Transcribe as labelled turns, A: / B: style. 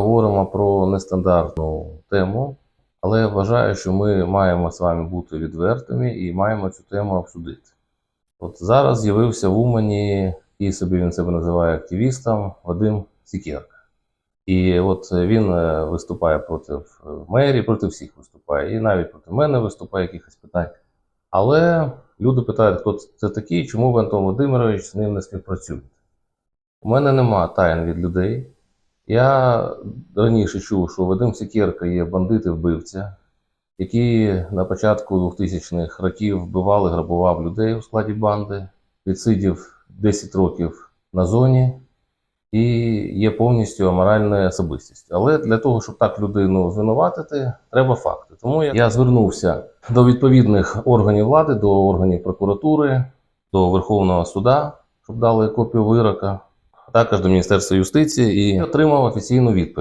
A: Говоримо про нестандартну тему, але я вважаю, що ми маємо з вами бути відвертими і маємо цю тему обсудити. От зараз з'явився в Умані, і собі він себе називає активістом Вадим Сікерка. І от він е, виступає проти е, мерії, проти всіх виступає, і навіть проти мене виступає якихось питань. Але люди питають, хто це такий, чому ви, Антон Володимирович, з ним не співпрацюєте. У мене нема тайн від людей. Я раніше чув, що Вадим Сікерка є бандит і вбивця, які на початку 2000-х років вбивали, грабував людей у складі банди, відсидів 10 років на зоні і є повністю аморальною особистістю. Але для того, щоб так людину звинуватити, треба факти. Тому я, звернувся до відповідних органів влади, до органів прокуратури, до Верховного суда, щоб дали копію вирока, також до Міністерства юстиції і отримав офіційну відповідь.